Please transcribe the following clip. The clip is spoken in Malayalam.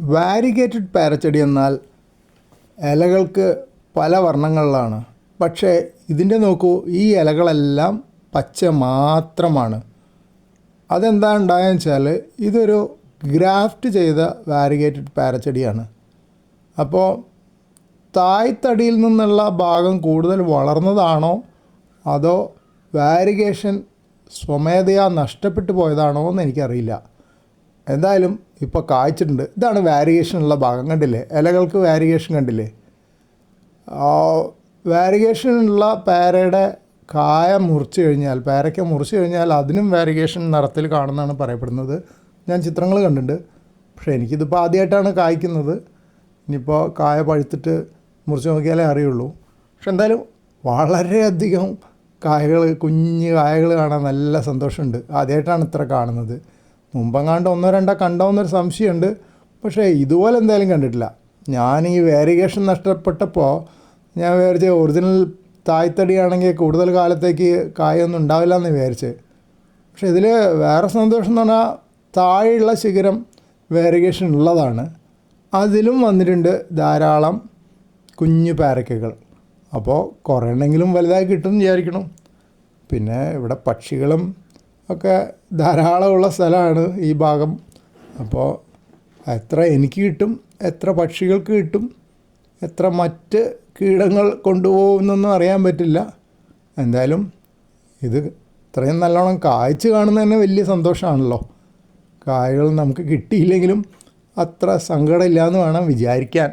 വാരിഗേറ്റഡ് പാരച്ചെടി എന്നാൽ ഇലകൾക്ക് പല വർണങ്ങളിലാണ്. പക്ഷേ ഇതിന്റെ നോക്കൂ ഈ ഇലകളെല്ലാം പച്ച മാത്രമാണ്. അതെന്താ ഉണ്ടായെന്ന് വെച്ചാൽ ഇതൊരു ഗ്രാഫ്റ്റ് ചെയ്ത വാരിഗേറ്റഡ് പാരച്ചെടിയാണ്. അപ്പോൾ തായ്തടിയിൽ നിന്നുള്ള ഭാഗം കൂടുതൽ വളർന്നതാണോ അതോ വാരിഗേഷൻ സ്വമേധയാ നഷ്ടപ്പെട്ടു പോയതാണോ എന്ന് എനിക്കറിയില്ല. എന്തായാലും ഇപ്പോൾ കായ്ച്ചിട്ടുണ്ട്. ഇതാണ് വാരിയേഷനുള്ള ഭാഗം. കണ്ടില്ലേ? ഇലകൾക്ക് വാരിയേഷൻ കണ്ടില്ലേ? വാരിയേഷനുള്ള പേരയുടെ കായ മുറിച്ച് കഴിഞ്ഞാൽ പേരയ്ക്ക മുറിച്ച് കഴിഞ്ഞാൽ അതിനും വാരിയേഷൻ നിറത്തിൽ കാണുന്നതാണ് പറയപ്പെടുന്നത്. ഞാൻ ചിത്രങ്ങൾ കണ്ടിട്ടുണ്ട്. പക്ഷേ എനിക്കിതിപ്പോൾ ആദ്യമായിട്ടാണ് കായ്ക്കുന്നത്. ഇനിയിപ്പോൾ കായ പഴുത്തിട്ട് മുറിച്ച് നോക്കിയാലേ അറിയുള്ളൂ. പക്ഷെ എന്തായാലും വളരെയധികം കായകൾ കുഞ്ഞ് കായകൾ കാണാൻ നല്ല സന്തോഷമുണ്ട്. ആദ്യമായിട്ടാണ് ഇത്ര കാണുന്നത്. മുമ്പെങ്ങാണ്ട് ഒന്നോ രണ്ടോ കണ്ടോന്നൊരു സംശയമുണ്ട്. പക്ഷേ ഇതുപോലെ എന്തായാലും കണ്ടിട്ടില്ല. ഞാൻ ഈ വേരിഗേഷൻ നഷ്ടപ്പെട്ടപ്പോൾ ഞാൻ വിചാരിച്ച ഒറിജിനൽ തായ്തടിയാണെങ്കിൽ കൂടുതൽ കാലത്തേക്ക് കായൊന്നും ഉണ്ടാവില്ല എന്ന് വിചാരിച്ച്. പക്ഷേ ഇതിൽ വേറെ സന്തോഷം എന്ന് പറഞ്ഞാൽ താഴെയുള്ള ശിഖരം വേരിഗേഷൻ ഉള്ളതാണ്. അതിലും വന്നിട്ടുണ്ട് ധാരാളം കുഞ്ഞു പാരക്കകൾ. അപ്പോൾ കുറേ എണ്ണെങ്കിലും വലുതായി കിട്ടും വിചാരിക്കണം. പിന്നെ ഇവിടെ പക്ഷികളും ഒക്കെ ധാരാളമുള്ള സ്ഥലമാണ് ഈ ഭാഗം. അപ്പോൾ എത്ര എനിക്ക് കിട്ടും എത്ര പക്ഷികൾക്ക് കിട്ടും എത്ര മറ്റ് കീടങ്ങൾ കൊണ്ടുപോകുന്നൊന്നും അറിയാൻ പറ്റില്ല. എന്തായാലും ഇത് ഇത്രയും നല്ലോണം കായ്ച്ച് കാണുന്നത് തന്നെ വലിയ സന്തോഷമാണല്ലോ. കായകൾ നമുക്ക് കിട്ടിയില്ലെങ്കിലും അത്ര സങ്കടമില്ല എന്ന് വേണം വിചാരിക്കാൻ.